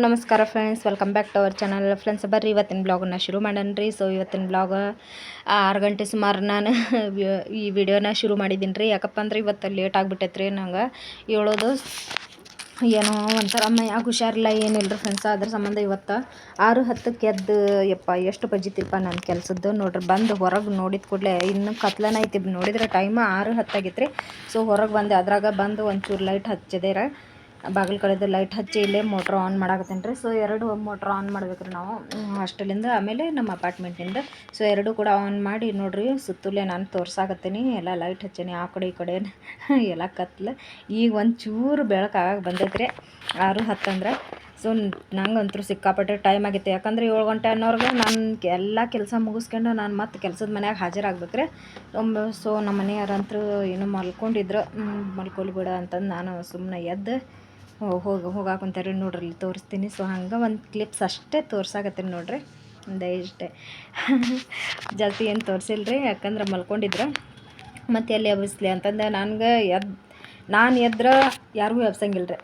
ನಮಸ್ಕಾರ friends welcome back to our channel friends ಬರ್ರಿ, ಇವತ್ತಿನ ಬ್ಲಾಗನ್ನ ಶುರು ಮಾಡೋಣ ಸೊ ಇವತ್ತಿನ ಬ್ಲಾಗ್ ಆರು ಗಂಟೆ ಸುಮಾರು ನಾನು ಈ ವಿಡಿಯೋನ ಶುರು ಮಾಡಿದ್ದೀನಿ ರೀ ಯಾಕಪ್ಪ ಅಂದ್ರೆ ಇವತ್ತು ಲೇಟ್ ಆಗಿಬಿಟ್ಟೈತೆ ರೀ ನಂಗೆ ಹೇಳೋದು ಏನೋ ಒಂಥರ ಯಾಕೆ ಹುಷಾರಿಲ್ಲ ಏನಿಲ್ಲ ರೀ ಫ್ರೆಂಡ್ಸ್ ಅದ್ರ ಸಂಬಂಧ ಇವತ್ತು ಆರು ಹತ್ತಕ್ಕೆ ಎದ್ದು, ಯಪ್ಪ, ಎಷ್ಟು ಬಜ್ಜಿತಿಪ್ಪ ನನ್ನ ಕೆಲಸದ್ದು. ನೋಡ್ರಿ, ಬಂದು ಹೊರಗೆ ನೋಡಿದ ಕೂಡಲೇ ಇನ್ನು ಕತ್ಲನ ಐತಿ. ನೋಡಿದ್ರೆ ಟೈಮ್ ಆರು ಹತ್ತಾಗಿತ್ತು ರೀ ಸೊ ಹೊರಗೆ ಬಂದು. ಅದ್ರಾಗ ಬಂದು ಒಂಚೂರು ಲೈಟ್ ಹಚ್ಚಿದೆ. ರೀ ಬಾಗಿಲು ಕಡೆದು ಲೈಟ್ ಹಚ್ಚಿ ಇಲ್ಲೇ ಮೋಟ್ರ್ ಆನ್ ಮಾಡಾಕತ್ತೇನೆ ರೀ ಸೊ ಎರಡು ಮೋಟ್ರ್ ಆನ್ ಮಾಡ್ಬೇಕು ರೀ ನಾವು ಹಾಸ್ಟೆಲಿಂದ ಆಮೇಲೆ ನಮ್ಮ ಅಪಾರ್ಟ್ಮೆಂಟಿಂದ ಸೊ ಎರಡು ಕೂಡ ಆನ್ ಮಾಡಿ ನೋಡ್ರಿ ಸುತ್ತಲೇ ನಾನು ತೋರ್ಸಾಕತ್ತೀನಿ. ಎಲ್ಲ ಲೈಟ್ ಹಚ್ಚೀನಿ ಆ ಕಡೆ ಈ ಕಡೆ ಎಲ್ಲ ಕತ್ಲು. ಈಗ ಒಂಚೂರು ಬೆಳಕಾಗ ಬಂದೈತೆ ರೀ ಆರು ಹತ್ತಂದ್ರೆ ಸೊ ನಂಗಂತೂ ಸಿಕ್ಕಾಪಟ್ಟೆ ಟೈಮ್ ಆಗೈತೆ. ಯಾಕಂದ್ರೆ ಏಳು ಗಂಟೆ ಅನ್ನೋರ್ಗೆ ನಾನು ಎಲ್ಲ ಕೆಲಸ ಮುಗಿಸ್ಕೊಂಡು ನಾನು ಮತ್ತೆ ಕೆಲಸದ ಮನೆಯಾಗ ಹಾಜರಾಗ್ಬೇಕು ರೀ ಸೊ ನಮ್ಮ ಮನೆಯವರಂತೂ ಏನು ಮಲ್ಕೊಂಡಿದ್ರು. ಹ್ಮ್, ಮಲ್ಕೊಲಿ ಬಿಡ ಅಂತಂದು ನಾನು ಸುಮ್ಮನೆ ಎದ್ದು ಹೋಗಿ, ಹೋಗಾಕೊಂತಾರ ನೋಡ್ರಿ ಇಲ್ಲಿ ತೋರಿಸ್ತೀನಿ. ಸೊ ಹಂಗೆ ಒಂದು ಕ್ಲಿಪ್ಸ್ ಅಷ್ಟೇ ತೋರ್ಸಾಕತ್ತೀನಿ ನೋಡ್ರಿ. ಒಂದೇ ಜಾಸ್ತಿ ಏನು ತೋರಿಸಿಲ್ಲ ರೀ ಯಾಕಂದ್ರೆ ಮಲ್ಕೊಂಡಿದ್ರು. ಮತ್ತು ಎಲ್ಲಿ ಎಬ್ಬಿಸ್ಲಿ ಅಂತಂದು ನನಗೆ ಎದ್, ನಾನು ಎದ್ರೆ ಯಾರಿಗೂ ಎಬ್ಸಂಗಿಲ್ಲ ರೀ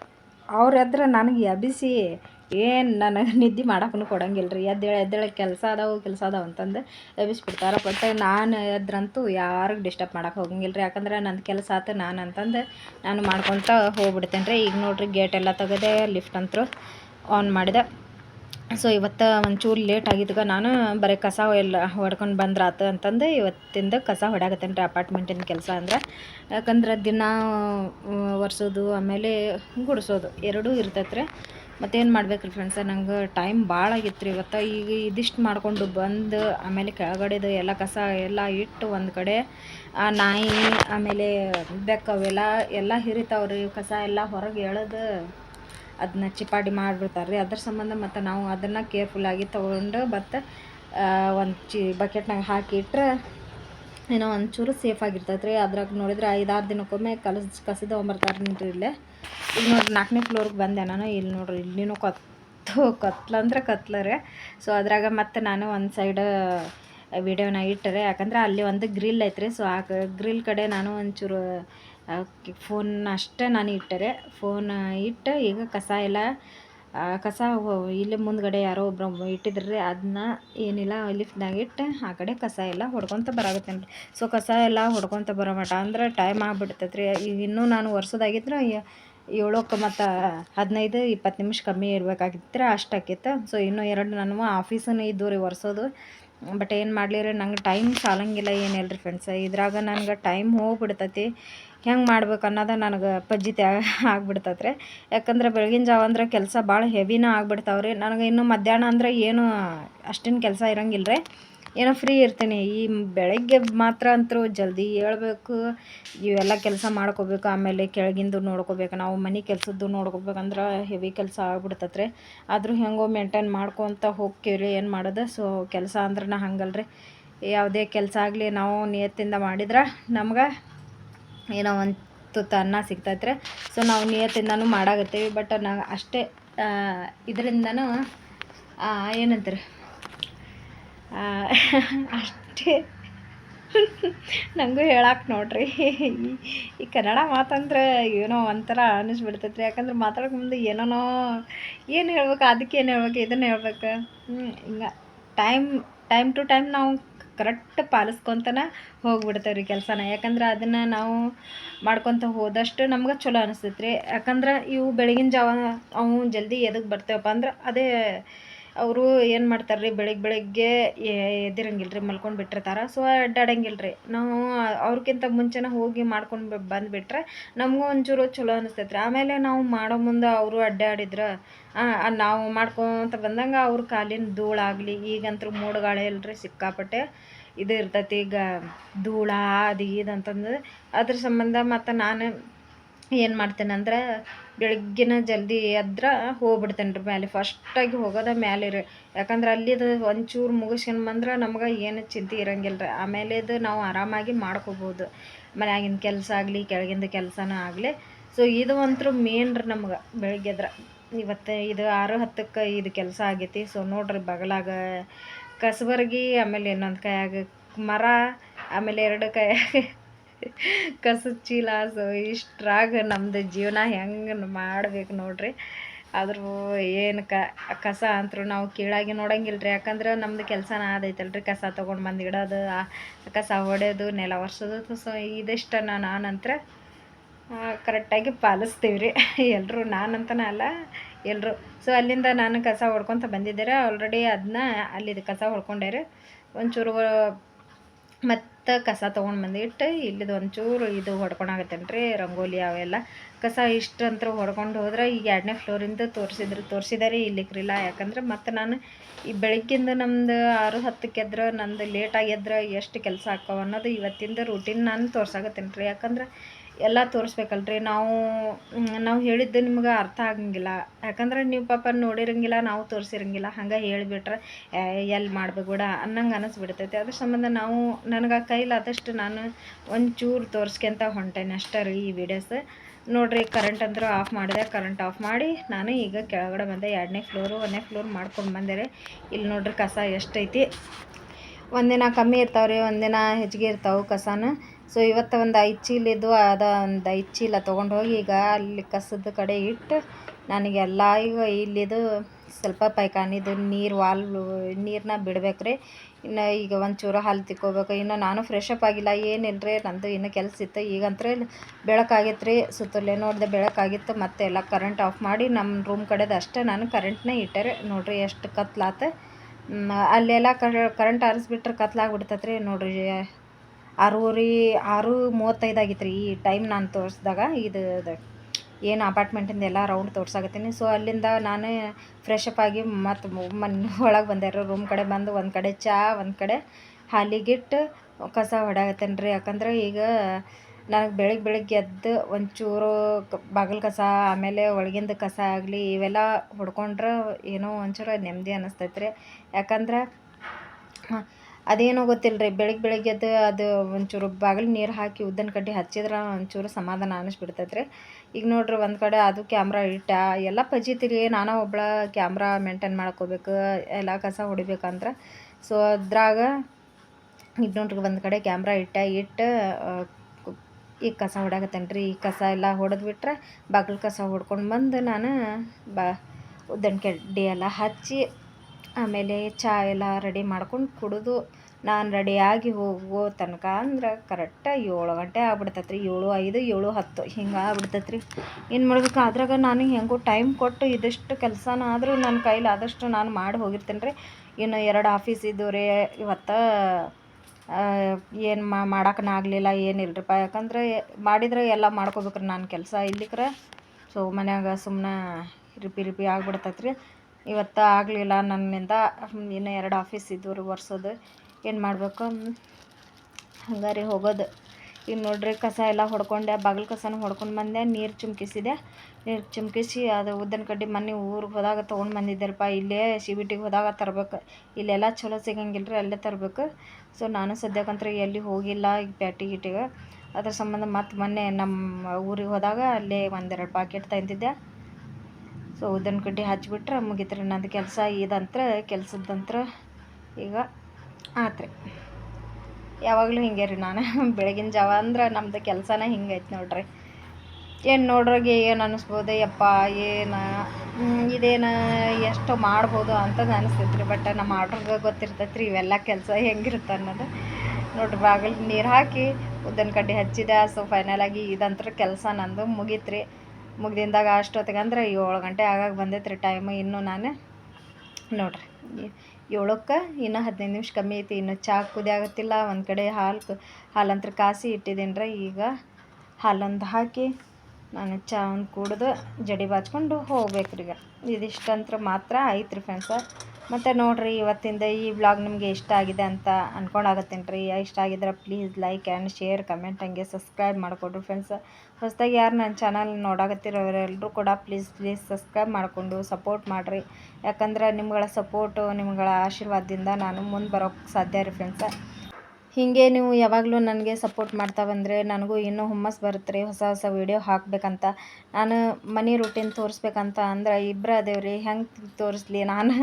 ಅವ್ರು ಎದ್ರೆ ನನಗೆ ಎಬ್ಬಿಸಿ ಏನು ನನಗೆ ನಿದ್ದೆ ಮಾಡೋಕ್ಕೂ ಕೊಡಂಗಿಲ್ಲ ರೀ ಎದ್ದೇಳ ಎದ್ದೇಳ ಕೆಲಸ ಅದಾವು, ಕೆಲಸ ಅದಾವ ಅಂತಂದು ಎಬ್ಬಿಸ್ಬಿಡ್ತಾರೆ. ಬಟ್ ನಾನು ಎದ್ರಂತೂ ಯಾರಿಗೆ ಡಿಸ್ಟರ್ಬ್ ಮಾಡೋಕೆ ಹೋಗಂಗಿಲ್ಲ ರೀ ಯಾಕಂದ್ರೆ ನನ್ನ ಕೆಲಸ ಆತು ನಾನು ಅಂತಂದು ನಾನು ಮಾಡ್ಕೊತ ಹೋಗ್ಬಿಡ್ತೇನೆ ರೀ ಈಗ ನೋಡ್ರಿ ಗೇಟ್ ಎಲ್ಲ ತೆಗೆದೆ ಲಿಫ್ಟ್ ಅಂತೂ ಆನ್ ಮಾಡಿದೆ. ಸೊ ಇವತ್ತು ಒಂಚೂರು ಲೇಟ್ ಆಗಿದ್ದಾಗ ನಾನು ಬರೀ ಕಸ ಎಲ್ಲ ಹೊಡ್ಕೊಂಡು ಬಂದ್ರಾತು ಅಂತಂದು ಇವತ್ತಿಂದ ಕಸ ಹೊಡ್ಯಾಕತ್ತೇನೆ ರೀ ಅಪಾರ್ಟ್ಮೆಂಟಿನ ಕೆಲಸ ಅಂದ್ರೆ. ಯಾಕಂದ್ರೆ ದಿನ ಒರೆಸೋದು, ಆಮೇಲೆ ಗುಡಿಸೋದು, ಎರಡೂ ಇರ್ತೈತೆ ರೀ ಮತ್ತೇನು ಮಾಡ್ಬೇಕ್ರಿ ಫ್ರೆಂಡ್ಸ ನಂಗೆ ಟೈಮ್ ಭಾಳ ಆಗಿತ್ತು ರೀ ಇವತ್ತು. ಈಗ ಇದಿಷ್ಟು ಮಾಡಿಕೊಂಡು ಬಂದು, ಆಮೇಲೆ ಕೆಳಗಡೆದು ಎಲ್ಲ ಕಸ ಎಲ್ಲ ಇಟ್ಟು ಒಂದು ಕಡೆ, ಆ ನಾಯಿ, ಆಮೇಲೆ ಬೆಕ್ಕು ಅವೆಲ್ಲ, ಎಲ್ಲ ಹಿರಿತಾವ್ರಿ. ಕಸ ಎಲ್ಲ ಹೊರಗೆ ಎಳೆದು ಅದನ್ನ ಚಿಪಾಡಿ ಮಾಡಿಬಿಡ್ತಾರೆ ರೀ ಅದ್ರ ಸಂಬಂಧ ಮತ್ತು ನಾವು ಅದನ್ನು ಕೇರ್ಫುಲ್ಲಾಗಿ ತೊಗೊಂಡು ಮತ್ತು ಒಂದು ಚಿ ಬಕೆಟ್ನಾಗ ಹಾಕಿ ಇಟ್ರೆ ಏನೋ ಒಂಚೂರು ಸೇಫ್ ಆಗಿರ್ತೈತೆ ರೀ ಅದ್ರಾಗ ನೋಡಿದ್ರೆ ಐದಾರು ದಿನಕ್ಕೊಮ್ಮೆ ಕಲಸ್, ಕಸಿದ ಬರ್ತಾರೆ ರೀ ಇಲ್ಲೇ. ಈಗ ನೋಡ್ರಿ ನಾಲ್ಕನೇ ಫ್ಲೋರ್ಗೆ ಬಂದೆ ನಾನು. ಇಲ್ಲಿ ನೋಡ್ರಿ ಇಲ್ಲಿನೂ ಕತ್ತು ಕತ್ಲಂದ್ರೆ ಕತ್ಲರೆ ಸೊ ಅದ್ರಾಗ ಮತ್ತೆ ನಾನು ಒಂದು ಸೈಡ್ ವಿಡಿಯೋನ ಇಟ್ಟರೆ. ಯಾಕಂದ್ರೆ ಅಲ್ಲಿ ಒಂದು ಗ್ರಿಲ್ ಐತ್ರಿ. ಸೊ ಆ ಗ್ರಿಲ್ ಕಡೆ ನಾನು ಒಂಚೂರು ಫೋನ್ ಅಷ್ಟೇ ನಾನು ಇಟ್ಟರೆ. ಫೋನ್ ಇಟ್ಟು ಈಗ ಕಸ ಎಲ್ಲ ಕಸ ಹೊ- ಇಲ್ಲಿ ಮುಂದ್ಗಡೆ ಯಾರೋ ಒಬ್ರು ಇಟ್ಟಿದ್ರಿ ಅದನ್ನ ಏನಿಲ್ಲ, ಲಿಫ್ಟ್ನಾಗ ಇಟ್ಟು ಆ ಕಡೆ ಕಸ ಎಲ್ಲ ಹೊಡ್ಕೊತ ಬರಾಕತ್ತೇನೆ ಸೊ ಕಸ ಎಲ್ಲ ಹೊಡ್ಕೊತ ಬರೋ ಮಟ ಅಂದ್ರೆ ಟೈಮ್ ಆಗಿಬಿಡ್ತೈತೆ ರೀ ಇನ್ನೂ ನಾನು ವರ್ಷದಾಗಿದ್ರೆ ಏಳಕ್ಕೆ ಮತ್ತು ಹದಿನೈದು ಇಪ್ಪತ್ತು ನಿಮಿಷ ಕಮ್ಮಿ ಇರಬೇಕಾಗಿತ್ತು ಅಷ್ಟಾಕಿತ್ತು ಸೊ ಇನ್ನೂ ಎರಡು ನಾನು ಆಫೀಸನ್ನು ಇದ್ದು ರೀ ಒರೆಸೋದು ಬಟ್ ಏನು ಮಾಡಲಿ ರೀ ನಂಗೆ ಟೈಮ್ ಸಾಲಂಗಿಲ್ಲ ಏನಿಲ್ಲ ರೀ ಫ್ರೆಂಡ್ಸ್ ಇದ್ರಾಗ ನನಗೆ ಟೈಮ್ ಹೋಗ್ಬಿಡ್ತೈತಿ. ಹೆಂಗೆ ಮಾಡ್ಬೇಕು ಅನ್ನೋದು ನನಗೆ ಪಜ್ಜಿತಿ ಆಗ್ಬಿಡ್ತೈತೆ ರೀ ಯಾಕಂದ್ರೆ ಬೆಳಗಿನ ಜಾವ ಅಂದ್ರೆ ಕೆಲಸ ಭಾಳ ಹೆವಿನ ಆಗ್ಬಿಡ್ತಾವ್ರಿ. ನನಗೆ ಇನ್ನು ಮಧ್ಯಾಹ್ನ ಅಂದ್ರೆ ಏನು ಅಷ್ಟೇನು ಕೆಲಸ ಇರಂಗಿಲ್ಲ ರೀ ಏನೋ ಫ್ರೀ ಇರ್ತೀನಿ. ಈ ಬೆಳಗ್ಗೆ ಮಾತ್ರ ಅಂತೂ ಜಲ್ದಿ ಏಳಬೇಕು. ಇವೆಲ್ಲ ಕೆಲಸ ಮಾಡ್ಕೋಬೇಕು. ಆಮೇಲೆ ಕೆಳಗಿಂದು ನೋಡ್ಕೋಬೇಕು. ನಾವು ಮನೆ ಕೆಲಸದ್ದು ನೋಡ್ಕೋಬೇಕಂದ್ರೆ ಹೆವಿ ಕೆಲಸ ಆಗ್ಬಿಡ್ತತ್ರಿ. ಆದರೂ ಹೆಂಗೋ ಮೇಂಟೈನ್ ಮಾಡ್ಕೊತ ಹೋಗ್ತೀವಿ ಏನು ಮಾಡೋದು? ಸೊ ಕೆಲಸ ಅಂದ್ರೆ ಹಂಗಲ್ಲ ರೀ ಯಾವುದೇ ಕೆಲಸ ಆಗಲಿ ನಾವು ನಿಯತ್ತಿಂದ ಮಾಡಿದ್ರೆ ನಮ್ಗೆ ಏನೋ ಒಂದು ತುತ್ತು ಅನ್ನ ಸಿಗ್ತೈತೆ ರೀ ಸೊ ನಾವು ನಿಯತ್ತಿಂದನೂ ಮಾಡಾಕತ್ತೀವಿ. ಬಟ್ ನಾ ಅಷ್ಟೇ ಇದರಿಂದನೂ ಏನಂತಾರೆ? ಅಷ್ಟೇ. ನನಗೂ ಹೇಳಕ್ಕೆ ನೋಡ್ರಿ. ಈ- ಕನ್ನಡ ಮಾತಂದ್ರೆ ಏನೋ ಒಂಥರ ಅನ್ನಿಸ್ಬಿಡ್ತೈತೆ ಯಾಕಂದ್ರೆ ಮಾತಾಡೋಕೆ ಮುಂದೆ ಏನೇನೋ ಏನು ಹೇಳ್ಬೇಕು, ಅದಕ್ಕೆ ಏನು ಹೇಳ್ಬೇಕು, ಇದನ್ನು ಹೇಳ್ಬೇಕು. ಹಿಂಗೆ ಟೈಮ್ ಟೈಮ್ ಟು ಟೈಮ್ ನಾವು ಕರೆಕ್ಟ್ ಪಾಲಿಸ್ಕೊತನ ಹೋಗ್ಬಿಡ್ತೇವೆ ರೀ ಕೆಲಸನ. ಯಾಕಂದ್ರೆ ಅದನ್ನು ನಾವು ಮಾಡ್ಕೊತ ಹೋದಷ್ಟು ನಮ್ಗೆ ಚಲೋ ಅನಿಸ್ತೈತೆ ರೀ ಯಾಕಂದ್ರೆ ಇವು ಬೆಳಗಿನ ಜಾವ ಅವು ಜಲ್ದಿ ಎದಕ್ಕೆ ಬರ್ತೇವಪ್ಪ ಅಂದ್ರೆ ಅದೇ ಅವರು ಏನು ಮಾಡ್ತಾರೆ ರೀ ಬೆಳಗ್ಗೆ ಬೆಳಗ್ಗೆ ಎದ್ದಿರಂಗಿಲ್ಲ ರೀ ಮಲ್ಕೊಂಡು ಬಿಟ್ಟಿರ್ತಾರೆ. ಸೊ ಅಡ್ಡಾಡಂಗಿಲ್ಲ ರೀ ನಾವು ಅವ್ರಿಗಿಂತ ಮುಂಚೆನೇ ಹೋಗಿ ಮಾಡ್ಕೊಂಡು ಬಂದುಬಿಟ್ರೆ ನಮಗೂ ಒಂಚೂರು ಚಲೋ ಅನಿಸ್ತೈತೆ ರೀ ಆಮೇಲೆ ನಾವು ಮಾಡೋ ಮುಂದೆ ಅವರು ಅಡ್ಡಾಡಿದ್ರೆ ನಾವು ಮಾಡ್ಕೊತ ಬಂದಂಗೆ ಅವ್ರ ಕಾಲಿನ ಧೂಳಾಗಲಿ ಈಗಂತೂ ಮೋಡಗಾಳೆ ಇಲ್ರಿ, ಸಿಕ್ಕಾಪಟ್ಟೆ ಇದು ಇರ್ತೈತಿ ಈಗ ಧೂಳ ಅದು ಇದು ಅಂತಂದು. ಅದ್ರ ಸಂಬಂಧ ಮತ್ತು ನಾನು ಏನು ಮಾಡ್ತೇನೆ ಅಂದ್ರೆ ಬೆಳಗ್ಗೆನ ಜಲ್ದಿ ಎದ್ರ ಹೋಗ್ಬಿಡ್ತೇನೆ ರೀ ಮೇಲೆ ಫಸ್ಟಾಗಿ ಹೋಗೋದ ಮ್ಯಾಲೆ ರೀ. ಯಾಕಂದ್ರೆ ಅಲ್ಲಿದು ಒಂಚೂರು ಮುಗಿಸ್ಕೊಂಡ್ ಬಂದ್ರೆ ನಮ್ಗೆ ಏನು ಚಿಂತೆ ಇರಂಗಿಲ್ಲ ರೀ ಆಮೇಲೆದು ನಾವು ಆರಾಮಾಗಿ ಮಾಡ್ಕೋಬೋದು. ಮನ್ಯಾಗಿನ ಕೆಲಸ ಆಗಲಿ, ಕೆಳಗಿಂದ ಕೆಲಸನೂ ಆಗಲಿ. ಸೊ ಇದು ಅಂತೂ ಮೇನ್ ರೀ ನಮ್ಗೆ ಬೆಳಗ್ಗೆ ಎದ್ರೆ. ಇವತ್ತು ಇದು ಆರು ಹತ್ತಕ್ಕೆ ಇದು ಕೆಲಸ ಆಗೈತಿ. ಸೊ ನೋಡ್ರಿ ಬಗಲಾಗ ಕಸಬರ್ಗಿ, ಆಮೇಲೆ ಇನ್ನೊಂದು ಕೈಯಾಗ ಮರ, ಆಮೇಲೆ ಎರಡು ಕೈಯಾಗ ಕಸದ ಚೀಲ ಸೊ ಇಷ್ಟ್ರಾಗ ನಮ್ದು ಜೀವನ ಹೆಂಗೆ ಮಾಡ್ಬೇಕು ನೋಡ್ರಿ. ಆದರೂ ಏನು ಕಸ ಅಂತರೂ ನಾವು ಕೀಳಾಗಿ ನೋಡಂಗಿಲ್ಲ ರೀ ಯಾಕಂದ್ರೆ ನಮ್ದು ಕೆಲಸನ ಅದೈತಲ್ರಿ ಕಸ ತೊಗೊಂಡು ಬಂದು ಇಡೋದು ಕಸ ಹೊಡೆಯೋದು, ನೆಲ ಒರೆಸೋದು. ಸೊ ಇದಿಷ್ಟ ನಾನಂತರ ಕರೆಕ್ಟಾಗಿ ಪಾಲಿಸ್ತೀವಿ ರೀ ಎಲ್ಲರೂ ನಾನಂತನ ಅಲ್ಲ ಎಲ್ಲರೂ ಸೊ ಅಲ್ಲಿಂದ ನಾನು ಕಸ ಹೊಡ್ಕೊತ ಬಂದಿದ್ದಾರೆ. ಆಲ್ರೆಡಿ ಅದನ್ನ ಅಲ್ಲಿದು ಕಸ ಹೊಡ್ಕೊಂಡಾರೆ. ಒಂಚೂರು ಮತ್ತು ಕಸ ತೊಗೊಂಡು ಬಂದಿಟ್ಟು, ಇಲ್ಲಿದು ಒಂಚೂರು ಇದು ಹೊಡ್ಕೊಳಕತ್ತೇನೆ ರೀ ರಂಗೋಲಿ ಅವೆಲ್ಲ. ಕಸ ಇಷ್ಟು ಅಂತ ಹೊಡ್ಕೊಂಡು ಹೋದ್ರೆ ಈಗ ಎರಡನೇ ಫ್ಲೋರಿಂದ ತೋರಿಸಿದ್ರು, ತೋರಿಸಿದಾರೆ ಇಲ್ಲಿಕ್ರಿಲ್ಲ. ಯಾಕಂದ್ರೆ ಮತ್ತು ನಾನು ಈ ಬೆಳಗ್ಗಿಂದ ನಮ್ದು ಆರು ಹತ್ತಕ್ಕೆ ಎದ್ರೆ, ನಂದು ಲೇಟಾಗಿ ಎದ್ರೆ ಎಷ್ಟು ಕೆಲಸ ಆಕ್ಕವ ಅನ್ನೋದು ಇವತ್ತಿಂದ ರೂಟೀನ್ ನಾನು ತೋರ್ಸಾಕತ್ತೇನೆ ರೀ ಯಾಕಂದ್ರೆ ಎಲ್ಲ ತೋರಿಸ್ಬೇಕಲ್ರಿ. ನಾವು ನಾವು ಹೇಳಿದ್ದು ನಿಮ್ಗೆ ಅರ್ಥ ಆಗಂಗಿಲ್ಲ. ಯಾಕಂದ್ರೆ ನೀವು ಪಾಪ ನೋಡಿರಂಗಿಲ್ಲ, ನಾವು ತೋರಿಸಿರಂಗಿಲ್ಲ. ಹಂಗೆ ಹೇಳಿಬಿಟ್ರೆ ಎಲ್ಲಿ ಮಾಡ್ಬೇಕು ಬಿಡ ಅನ್ನಂಗೆ ಅನಿಸ್ಬಿಡ್ತೈತಿ. ಅದ್ರ ಸಂಬಂಧ ನಾವು, ನನಗೆ ಕೈಲಾದಷ್ಟು ನಾನು ಒಂಚೂರು ತೋರಿಸ್ಕೊಂತ ಹೊಂಟೇನೆ ಅಷ್ಟೇ ರೀ ಈ ವಿಡಿಯೋಸ್ ನೋಡಿರಿ ಕರೆಂಟ್ ಅಂದ್ರೆ ಆಫ್ ಮಾಡಿದೆ ಕರೆಂಟ್ ಆಫ್ ಮಾಡಿ ನಾನು ಈಗ ಕೆಳಗಡೆ ಬಂದೆ. ಎರಡನೇ ಫ್ಲೋರು ಒಂದನೇ ಫ್ಲೋರ್ ಮಾಡ್ಕೊಂಡು ಬಂದೆ ಇಲ್ಲಿ ನೋಡ್ರಿ ಕಸ ಎಷ್ಟೈತಿ. ಒಂದಿನ ಕಮ್ಮಿ ಇರ್ತಾವೆ ರೀ, ಒಂದಿನ ಹೆಚ್ಚಿಗೆ ಇರ್ತಾವೆ ಕಸನ. ಸೊ ಇವತ್ತು ಒಂದು ಐದು ಚೀಲ ಇದ್ದು ಅದ ಒಂದು ಐದು ಚೀಲ ತೊಗೊಂಡು ಹೋಗಿ ಈಗ ಅಲ್ಲಿ ಕಸದ ಕಡೆ ಇಟ್ಟು ನನಗೆಲ್ಲ ಈಗ ಇಲ್ಲಿದು ಸ್ವಲ್ಪ ಪೈಕಾನಿದು ನೀರು ವಾಲ್ ನೀರನ್ನ ಬಿಡ್ಬೇಕು ರೀ. ಇನ್ನು ಈಗ ಒಂಚೂರು ಹಾಲು ತಿಕ್ಕೋಬೇಕು. ಇನ್ನು ನಾನು ಫ್ರೆಶ್ ಅಪ್ ಆಗಿಲ್ಲ. ಏನಿಲ್ಲ ರೀ, ನಂದು ಇನ್ನು ಕೆಲಸ ಇತ್ತು. ಈಗಂತೂ ಬೆಳಕಾಗಿತ್ತು ರೀ. ಸುತ್ತಲೇ ನೋಡಿದೆ ಬೆಳಕಾಗಿತ್ತು. ಮತ್ತೆ ಎಲ್ಲ ಕರೆಂಟ್ ಆಫ್ ಮಾಡಿ ನಮ್ಮ ರೂಮ್ ಕಡೆದು ಅಷ್ಟೇ ನಾನು ಕರೆಂಟ್ನೇ ಇಟ್ಟರೆ ನೋಡಿರಿ ಎಷ್ಟು ಕತ್ಲಾತ. ಅಲ್ಲೆಲ್ಲ ಕರೆಂಟ್ ಆರಿಸ್ಬಿಟ್ರೆ ಕತ್ಲಾಗ್ಬಿಡ್ತೈತೆ ರೀ. ನೋಡಿರಿ ಆರೂವರೆ, ಆರು ಮೂವತ್ತೈದು ಆಗಿತ್ತು ರೀ ಈ ಟೈಮ್ ನಾನು ತೋರಿಸ್ದಾಗ ಇದು ಏನು ಅಪಾರ್ಟ್ಮೆಂಟಿಂದ ಎಲ್ಲ ರೌಂಡ್ ತೋರ್ಸಾಕತ್ತೀನಿ. ಸೊ ಅಲ್ಲಿಂದ ನಾನು ಫ್ರೆಶ್ ಅಪ್ ಆಗಿ ಮತ್ತು ಮನೆ ಒಳಗೆ ಬಂದೆ ರೀ ರೂಮ್ ಕಡೆ ಬಂದು ಒಂದು ಕಡೆ ಚಹಾ ಒಂದು ಕಡೆ ಹಾಲಿಗಿಟ್ಟು ಕಸ ಹೊಡ್ಯಾಕತ್ತೇನೆ ರೀ ಯಾಕಂದ್ರೆ ಈಗ ನನಗೆ ಬೆಳಗ್ಗೆ ಬೆಳಗ್ಗೆ ಎದ್ದು ಒಂಚೂರು ಬಾಗಿಲು ಕಸ, ಆಮೇಲೆ ಒಳಗಿಂದ ಕಸ ಆಗಲಿ, ಇವೆಲ್ಲ ಹೊಡ್ಕೊಂಡ್ರೆ ಏನೋ ಒಂಚೂರು ನೆಮ್ಮದಿ ಅನ್ನಿಸ್ತೈತೆ ರೀ ಯಾಕಂದ್ರೆ ಅದೇನೋ ಗೊತ್ತಿಲ್ಲರಿ ಬೆಳಗ್ಗೆ ಬೆಳಗ್ಗೆ ಅದು ಅದು ಒಂಚೂರು ಬಾಗಿಲು ನೀರು ಹಾಕಿ ಉದ್ದನ ಕಡ್ಡಿ ಹಚ್ಚಿದ್ರೆ ಒಂಚೂರು ಸಮಾಧಾನ ಅನ್ನಿಸ್ಬಿಡ್ತೈತೆ ರೀ ಈಗ ನೋಡ್ರಿ ಒಂದು ಕಡೆ ಅದು ಕ್ಯಾಮ್ರಾ ಇಟ್ಟ, ಎಲ್ಲ ಪಜಿತಿರಿ ನಾನು ಒಬ್ಳ ಕ್ಯಾಮ್ರಾ ಮೇಂಟೈನ್ ಮಾಡ್ಕೋಬೇಕು, ಎಲ್ಲ ಕಸ ಹೊಡಿಬೇಕಂದ್ರೆ. ಸೊ ಅದ್ರಾಗ ಈಗ ನೋಡ್ರಿ ಒಂದು ಕಡೆ ಕ್ಯಾಮ್ರಾ ಇಟ್ಟ, ಇಟ್ಟು ಈಗ ಕಸ ಹೊಡ್ಯಾಕತ್ತೇನೆ ರೀ ಈ ಕಸ ಎಲ್ಲ ಹೊಡೆದು ಬಿಟ್ರೆ ಬಾಗಿಲು ಕಸ ಹೊಡ್ಕೊಂಡು ಬಂದು ನಾನು ಬಾ ಉದ್ದನ ಕಡ್ಡಿ ಎಲ್ಲ ಹಚ್ಚಿ ಆಮೇಲೆ ಚಹಾ ಎಲ್ಲ ರೆಡಿ ಮಾಡ್ಕೊಂಡು ಕುಡಿದು ನಾನು ರೆಡಿಯಾಗಿ ಹೋಗೋ ತನಕ ಅಂದ್ರೆ ಕರೆಕ್ಟ ಏಳು ಗಂಟೆ ಆಗ್ಬಿಡ್ತೈತೆ ರೀ ಏಳು ಐದು, ಏಳು ಹತ್ತು ಹಿಂಗೆ ಆಗ್ಬಿಡ್ತೈತೆ ಏನು ಮಾಡ್ಬೇಕು? ಅದ್ರಾಗ ನಾನು ಹೆಂಗೋ ಟೈಮ್ ಕೊಟ್ಟು ಇದಿಷ್ಟು ಕೆಲಸನ ಆದರೂ ನನ್ನ ಕೈಲಿ ಆದಷ್ಟು ನಾನು ಮಾಡಿ ಹೋಗಿರ್ತೀನಿ ರೀ ಇನ್ನು ಎರಡು ಆಫೀಸ್ ಇದ್ದು ರೀ, ಇವತ್ತು ಏನು ಮಾಡೋಕ್ಕನಾಗಲಿಲ್ಲ ಏನಿಲ್ಲರಿಪ್ಪ ಯಾಕಂದ್ರೆ ಮಾಡಿದ್ರೆ ಎಲ್ಲ ಮಾಡ್ಕೋಬೇಕ್ರಿ ನಾನು ಕೆಲಸ ಇಲ್ಲಿಕ್ರೆ. ಸೊ ಮನ್ಯಾಗ ಸುಮ್ಮನೆ ರಿಪಿ ರಿಪಿ ಆಗ್ಬಿಡ್ತೈತೆ ಇವತ್ತು ಆಗಲಿಲ್ಲ ನನ್ನಿಂದ. ಇನ್ನು ಎರಡು ಆಫೀಸ್ ಇದ್ದವು ಒರೆಸೋದು. ಏನು ಮಾಡಬೇಕು? ಹಂಗಾರೆ ಹೋಗೋದು. ಈಗ ನೋಡ್ರಿ ಕಸ ಎಲ್ಲ ಹೊಡ್ಕೊಂಡೆ, ಬಾಗಿಲು ಕಸನ ಹೊಡ್ಕೊಂಡು ಬಂದೆ. ನೀರು ಚುಮ್ಕಿಸಿದೆ. ನೀರು ಚುಮ್ಕಿಸಿ ಅದು ಉದ್ದನ ಕಡ್ಡಿ ಮೊನ್ನೆ ಊರಿಗೆ ಹೋದಾಗ ತೊಗೊಂಡು ಬಂದಿದ್ದೆರಪ್ಪ. ಇಲ್ಲೇ ಸಿ ಬಿ ಟಿಗೆ ಹೋದಾಗ ತರ್ಬೇಕು. ಇಲ್ಲೆಲ್ಲ ಚಲೋ ಸಿಗಂಗಿಲ್ಲ ಅಲ್ಲೇ ತರಬೇಕು. ಸೊ ನಾನು ಸದ್ಯಕ್ಕಂತ್ರ ಎಲ್ಲಿ ಹೋಗಿಲ್ಲ ಈಗ ಪ್ಯಾಟಿ ಗಿಟಿಗೆ. ಅದ್ರ ಸಂಬಂಧ ಮತ್ತು ಮೊನ್ನೆ ನಮ್ಮ ಊರಿಗೆ ಹೋದಾಗ ಅಲ್ಲೇ ಒಂದೆರಡು ಪಾಕೆಟ್ ತಂದಿದ್ದೆ. ಸೊ ಉದ್ದನ ಕಡ್ಡಿ ಹಚ್ಚಿಬಿಟ್ರೆ ಮುಗಿತ್ರಿ. ನಂದು ಕೆಲಸ ಇದಂತ್ರ ಕೆಲಸದಂತ್ರ ಈಗ ಆತ್ರಿ. ಯಾವಾಗಲೂ ಹಿಂಗೆ ರೀ ನಾನು. ಬೆಳಗಿನ ಜಾವ ಅಂದ್ರೆ ನಮ್ದು ಕೆಲಸನ ಹಿಂಗೈತೆ ನೋಡ್ರಿ. ಏನು ನೋಡ್ರಿಗೆ ಏನು ಅನ್ನಿಸ್ಬೋದು ಯಪ್ಪ, ಏನು ಇದೇನು ಎಷ್ಟು ಮಾಡ್ಬೋದು ಅಂತ ಅನಿಸ್ತೈತೆ ರೀ ಬಟ್ ನಮ್ಮ ಆರ್ಡ್ರಿಗೆ ಗೊತ್ತಿರ್ತೈತೆ ರೀ ಇವೆಲ್ಲ ಕೆಲಸ ಹೆಂಗಿರುತ್ತೆ ಅನ್ನೋದು. ನೋಡ್ರಿ, ಬಾಗಿಲು ನೀರು ಹಾಕಿ, ಉದ್ದನ ಕಡ್ಡಿ ಹಚ್ಚಿದೆ. ಸೊ ಫೈನಲಾಗಿ ಇದಂತ್ರ ಕೆಲಸ ನಂದು ಮುಗೀತು ರೀ ಮುಗ್ದಿಂದಾಗ ಅಷ್ಟೊತ್ತಿಗೆ ಅಂದ್ರೆ ಏಳು ಗಂಟೆ ಆಗಾಗ ಬಂದೈತೆ ರೀ ಟೈಮು ಇನ್ನೂ ನಾನು. ನೋಡ್ರಿ ಏಳಕ್ಕೆ ಇನ್ನೂ ಹದಿನೈದು ನಿಮಿಷ ಕಮ್ಮಿ ಐತಿ, ಇನ್ನು ಚಹಾ ಕುದಿಯಾಗತ್ತಿಲ್ಲ ಒಂದು ಕಡೆ ಹಾಲು ಹಾಲಂತ್ರ ಕಾಸಿ ಇಟ್ಟಿದ್ದೀನಿ ಈಗ ಹಾಲೊಂದು ಹಾಕಿ ನಾನು ಚಹಾ ಒಂದು ಕುಡ್ದು ಜಡಿ ಬಾಚ್ಕೊಂಡು ಹೋಗ್ಬೇಕು ರೀ ಈಗ ಇದಿಷ್ಟಂತ್ರ ಮಾತ್ರ ಐತ್ರಿ ಫ್ರೆಂಡ್ಸ ಮತ್ತು ನೋಡಿರಿ ಇವತ್ತಿಂದ ಈ ವ್ಲಾಗ್ ನಿಮಗೆ ಇಷ್ಟ ಆಗಿದೆ ಅಂತ ಅಂದ್ಕೊಂಡಾಗತ್ತೇನೆ ರೀ ಇಷ್ಟ ಆಗಿದ್ರೆ please like and share comment ಹಂಗೆ ಸಬ್ಸ್ಕ್ರೈಬ್ ಮಾಡಿಕೊಡ್ರಿ ಫ್ರೆಂಡ್ಸ್ ಹೊಸದಾಗಿ ಯಾರು ನನ್ನ ಚಾನಲ್ ನೋಡಾಕತ್ತಿರೋರೆಲ್ಲರೂ ಕೂಡ ಪ್ಲೀಸ್ ಪ್ಲೀಸ್ ಸಬ್ಸ್ಕ್ರೈಬ್ ಮಾಡಿಕೊಂಡು ಸಪೋರ್ಟ್ ಮಾಡಿರಿ. ಯಾಕಂದ್ರೆ ನಿಮ್ಗಳ ಸಪೋರ್ಟು ನಿಮ್ಗಳ ಆಶೀರ್ವಾದದಿಂದ ನಾನು ಮುಂದೆ ಬರೋಕ್ಕೆ ಸಾಧ್ಯ ರೀ ಫ್ರೆಂಡ್ಸ ಹೀಗೆ ನೀವು ಯಾವಾಗಲೂ ನನಗೆ ಸಪೋರ್ಟ್ ಮಾಡ್ತಾ ಬಂದರೆ ನನಗೂ ಇನ್ನೂ ಹುಮ್ಮಸ್ ಬರುತ್ತೆ ರೀ ಹೊಸ ಹೊಸ ವೀಡಿಯೋ ಹಾಕಬೇಕಂತ. ನಾನು ಮನೆ ರೂಟೀನ್ ತೋರಿಸ್ಬೇಕಂತ ಅಂದ್ರೆ ಇಬ್ಬರು ಅದೇವ್ರಿ ಹೆಂಗೆ ತೋರಿಸ್ಲಿ ನಾನು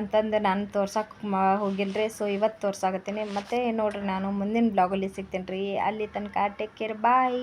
ಅಂತಂದು ನಾನು ತೋರ್ಸೋಕೆ ಮಾ ಹೋಗಿಲ್ಲರಿ ಸೊ ಇವತ್ತು ತೋರ್ಸಾಕತ್ತೀನಿ. ಮತ್ತು ನೋಡಿರಿ ನಾನು ಮುಂದಿನ ಬ್ಲಾಗಲ್ಲಿ ಸಿಗ್ತೀನಿ ರೀ ಅಲ್ಲಿ ತನಕ ಟೇಕ್ ಕೇರ್ ಬಾಯ್